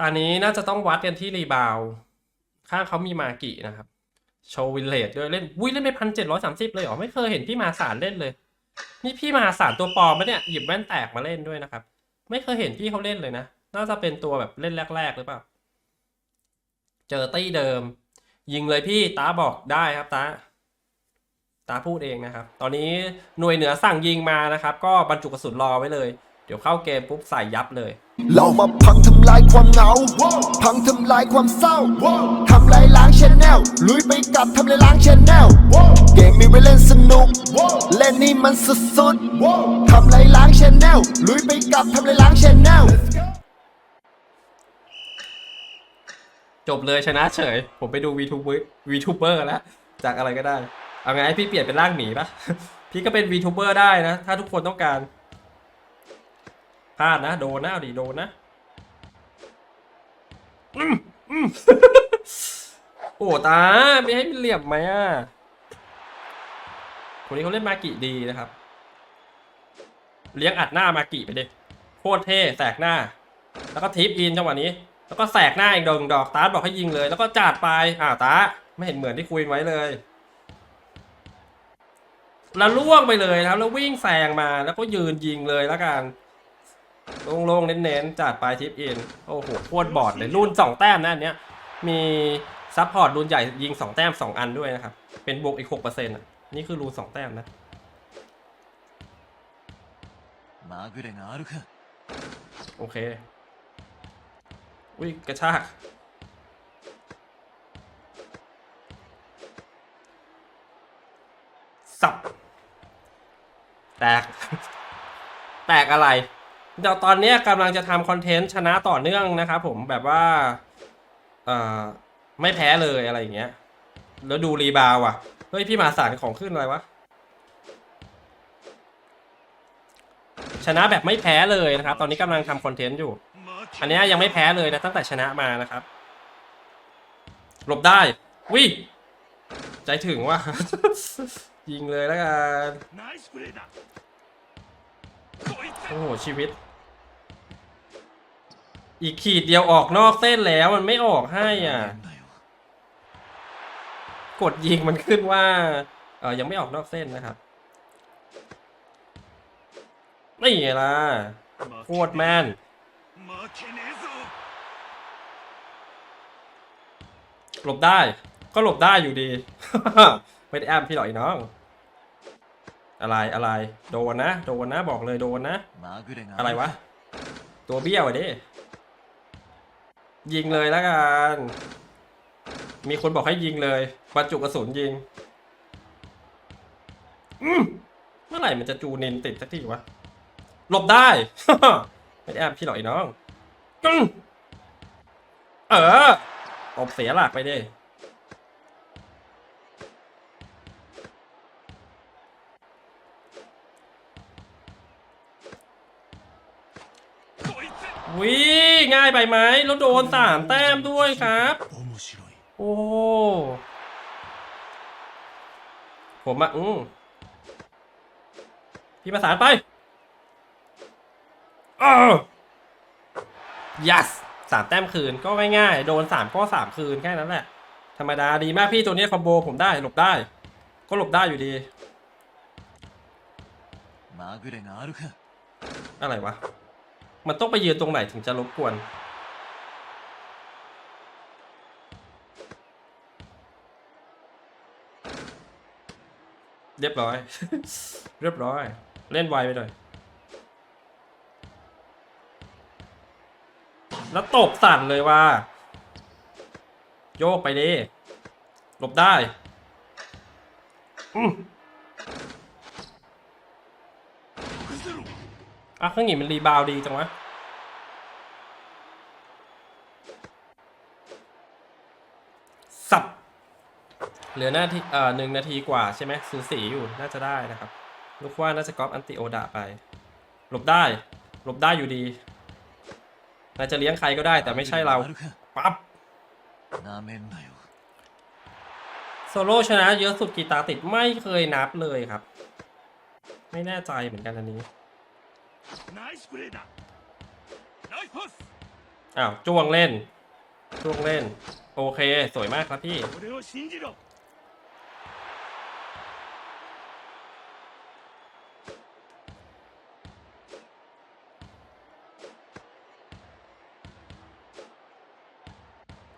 ตอนนี้น่าจะต้องวัดกันที่รีบาวข้างเขามีมากินะครับ โชว์วินเลดด้วยเล่นวุ้ยเล่นไปพันเจ็ดร้อยสามสิบเลยเหรอไม่เคยเห็นพี่มาสารเล่นเลย นี่พี่มาสารตัวปลอมปะเนี่ยหยิบแว่นแตกมาเล่นด้วยนะครับ ไม่เคยเห็นพี่เขาเล่นเลยนะ น่าจะเป็นตัวแบบเล่นแรก ๆ หรือเปล่า เจอตี้เดิม ยิงเลยพี่ตาบอกได้ครับตาตาพูดเองนะครับ ตอนนี้หน่วยเหนือสั่งยิงมานะครับ ก็บรรจุกระสุนรอไว้เลย เดี๋ยวเข้าเกมปุ๊บใส่ยับเลย เรามาพังทำลายความเหงา พังทำลายความเศร้า ทำลายล้างชแนลลุยไปกับทำลายล้างชแนลเกมมีไว้เล่นสนุก เล่นนี่มันสุดๆทำลายล้างชแนลลุยไปกับทำลายล้างชแนลจบเลยชนะเฉย ผมไปดู VTuber VTuber แล้ว จากอะไรก็ได้ เอาไงพี่เปลี่ยนเป็นร่างหมีปะพี่ก็เป็น VTuber ได้นะ ถ้าทุกคนต้องการ พลาดนะโดนนะเอาดิโดนนะอืมอืมโอ้ตาไม่ให้มันเหลี่ยมไหมอะคนนี้เขาเล่นมากิดีนะครับ เลี้ยงอัดหน้ามากิไปดิโคตรเท่แสกหน้า แล้วก็ทิปอินจังหวะนี้ แล้วก็แสกหน้าอีกดอกดอกตาร์ทบอกให้ยิงเลย แล้วก็จัดไปอ่าวตาไม่เห็นเหมือนที่คุยไว้เลยแล้วล่วงไปเลยนะครับ แล้ววิ่งแซงมาแล้วก็ยืนยิงเลยแล้วกัน โล่งๆเน้นๆจัดปลายทิปอิน โอ้โหโคตรบอดเลยรุ่น2 แต้มนะอันเนี้ยมีซัพพอร์ตรุ่นใหญ่ยิง 2 แต้ม 2 อันด้วยนะครับ เป็นบวกอีก6%อะนี่คือรูน2แต้มนะโอเค อุ้ยกระชากสับ แตก แตกอะไร เดี๋ยวตอนนี้กำลังจะทำคอนเทนต์ชนะต่อเนื่องนะครับผมแบบว่าเออไม่แพ้เลยอะไรอย่างเงี้ย แล้วดูรีบาวอะ เฮ้ย พี่มาสารของขึ้นอะไรวะ ชนะแบบไม่แพ้เลยนะครับ ตอนนี้กำลังทำคอนเทนต์อยู่ อันนี้ยังไม่แพ้เลยนะตั้งแต่ชนะมานะครับหลบได้วิใจถึงว่า ยิงเลยแล้วกันโอ้โหชีวิต อีกขีดเดียวออกนอกเส้นแล้วมันไม่ออกให้อะ กดยิงมันขึ้นว่าเออยังไม่ออกนอกเส้นนะครับนี่ไงล่ะโคตรแมนหลบได้ ก็หลบได้อยู่ดี ไม่ได้แอมพี่หรอกไอ้น้อง อะไรอะไร โดนนะ โดนนะบอกเลยโดนนะ อะไรวะ ตัวเบี้ยวดิ ยิงเลยแล้วกัน มีคนบอกให้ยิงเลยบรรจุกระสุนยิง อืมเมื่อไหร่มันจะจูนินติดสักทีวะ หลบได้ ไม่ได้แอบพี่หรอกไอ้น้องอเออตบเสียหลักไปดิ วิง่ายไปไหมแล้วโดนสามแต้มด้วยครับ โอ้ผมอะอืมพี่ประสานไปเออ yes สามแต้มคืนก็ง่ายๆ โดนสามก็สามคืนแค่นั้นแหละ ธรรมดาดีมากพี่ตัวนี้คอมโบผมได้หลบได้ ก็หลบได้อยู่ดี อะไรวะ มันต้องไปยืนตรงไหนถึงจะรบกวน เรียบร้อย เรียบร้อย เล่นไวไปหน่อย แล้วตบสั่นเลยว่า โยกไปดิหลบได้ อืม อะเครื่องหนีมันรีบาวดีจังวะสับ เหลือหน้าที่เอ่อหนึ่งนาทีกว่าใช่ไหมสูสีอยู่น่าจะได้นะครับลูกว่าน่าจะกอบอันติโอดาไป หลบได้หลบได้อยู่ดีนายจะเลี้ยงใครก็ได้แต่ไม่ใช่เราปั๊บโซโล่ชนะเยอะสุดกี่ตาติดไม่เคยนับเลยครับ ไม่แน่ใจเหมือนกันอันนี้ อ้าวจ้วงเล่น จ้วงเล่น โอเค สวยมากครับพี่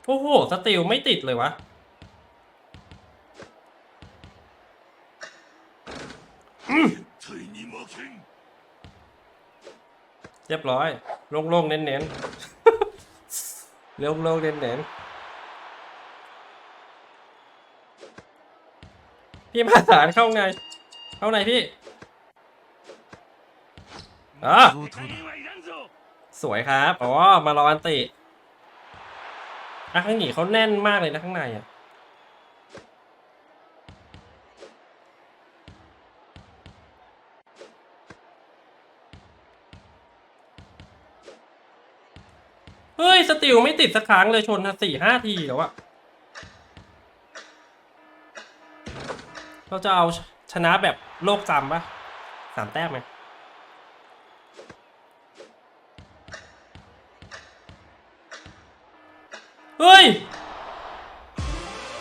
โอ้โห สติลไม่ติดเลยวะ อืม เรียบร้อยโล่งๆเน้นๆเร็วๆเน้นๆพี่มาสารเข้าไง เข้าไหนพี่อ๋อสวยครับ อ๋อ มารออันติอะข้างหนีเขาแน่นมากเลยนะข้างในอะ เฮ้ย สติลไม่ติดสักครั้งเลยชนสี่ห้าทีแล้วอะเราจะเอาชนะแบบโลกจำปะสามแต้มไหมเฮ้ย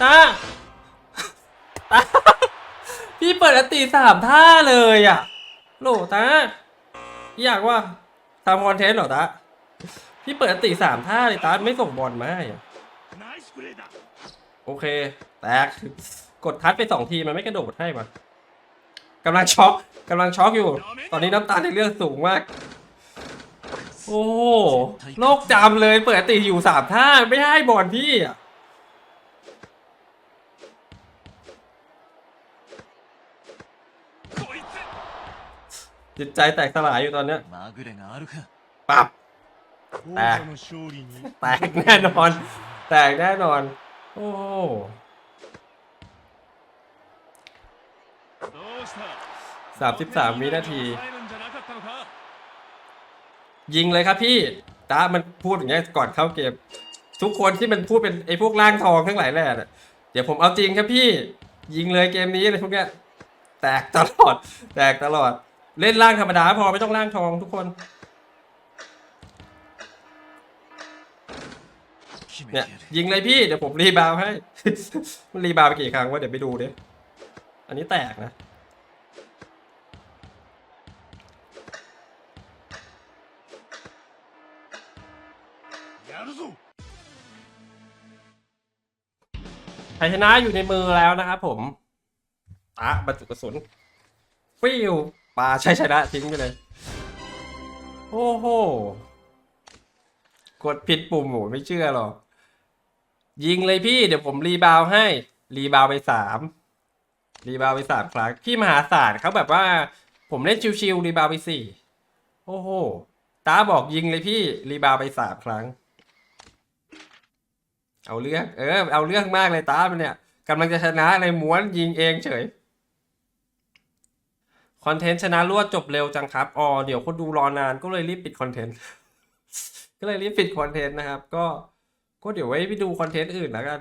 ตา ตา พี่เปิดอติสามท่าเลยอะ โหลตา อยากว่าทำคอนเทนต์เหรอตา ที่เปิดตีสามท่าเลยตาไม่ส่งบอลมาให้โอเค แตกกดทัดไปสองทีมันไม่กระโดดให้มากำลังช็อกกำลังช็อกอยู่ ตอนนี้น้ำตาในเลือดสูงมาก โอ้โลกจำเลยเปิดตีอยู่สามท่าไม่ให้บอลพี่จิตใจแตกสลายอยู่ตอนเนี้ยปับ แตก แตกแน่นอน แตกแน่นอน โอ้โหสามสิบสามวินาที ยิงเลยครับพี่ตามันพูดอย่างเงี้ยก่อนเข้าเกม ทุกคนที่มันพูดเป็นไอ้พวกล่างทองทั้งหลายแหล่น่ะเดี๋ยวผมเอาจริงครับพี่ ยิงเลยเกมนี้เลยพวกเนี้ย แตกตลอด แตกตลอด เล่นล่างธรรมดาพอไม่ต้องล่างทองทุกคน เนี่ยยิงเลยพี่เดี๋ยวผมรีบาวให้ มันรีบาวไปกี่ครั้งวะเดี๋ยวไปดูดิอันนี้แตกนะ ไทชนะอยู่ในมือแล้วนะครับผมตะบรรจุกระสุน ฟิวปลาใช้ชนะทิ้งไปเลย โอ้โห กดผิดปุ่มโหไม่เชื่อหรอกยิงเลยพี่เดี๋ยวผมรีบาวให้ รีบาวไปสามรีบาวไปสามครั้งพี่มหาศาลเขาแบบว่า ผมเล่นชิวๆรีบาวไปสี่โอ้โหตาบอกยิงเลยพี่รีบาวไปสามครั้ง เอาเรื่องเออ เอาเรื่องมากเลยตาเนี่ยกำลังจะชนะเลยม้วนยิงเองเฉยคอนเทนต์ชนะรวดจบเร็วจังครับ อ๋อ เดี๋ยวคนดูรอนานก็เลยรีบปิดคอนเทนต์ ก็เลยรีบปิดคอนเทนต์นะครับ ก็ก็เดี๋ยวไว้ไปดูคอนเทนต์อื่นแล้วกัน